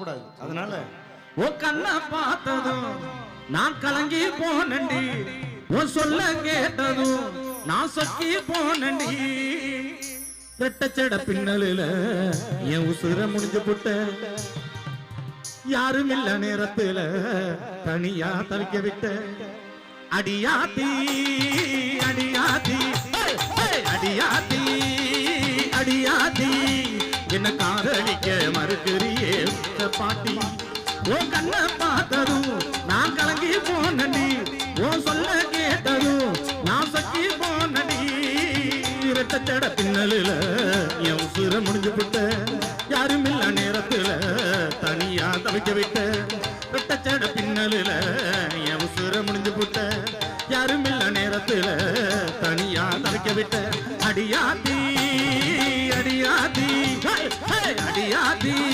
கூடாது. அதனால ஓ கண்ணா பார்த்ததும் நான் கலங்கி போனண்டி ஓ சொல்ல கேட்டதும் நான் சொக்கி போனண்டி ரெட்டச்சட பின்னலில என் உசுர முடிஞ்சு புட்ட. யாரும் இல்ல நேரத்துல தனியா தவிக்க விட்ட. அடியாத்தி அடியாத்தி அடியாத்தி அடியாத்தி. என்ன காதலிக்க மறுக்கிறியே உத்த பாட்டி? ஓ கண்ண பார்த்ததும் நான் கலங்கி போனடி. ஓ சொல்ல கேட்டதும் நான் சக்கி போனடி. இரட்டச்சட பின்னலில என் உசுர முடிஞ்சு விட்ட. யாரும் இல்ல நேரத்துல தனியா தவிக்க விட்ட. இரட்டச்சட பின்னலில என் உசுர முடிஞ்சு விட்ட. யாரும் இல்ல நேரத்துல தனியா தவிக்க விட்ட. அடியாத்தி அடியாத்தி. sabe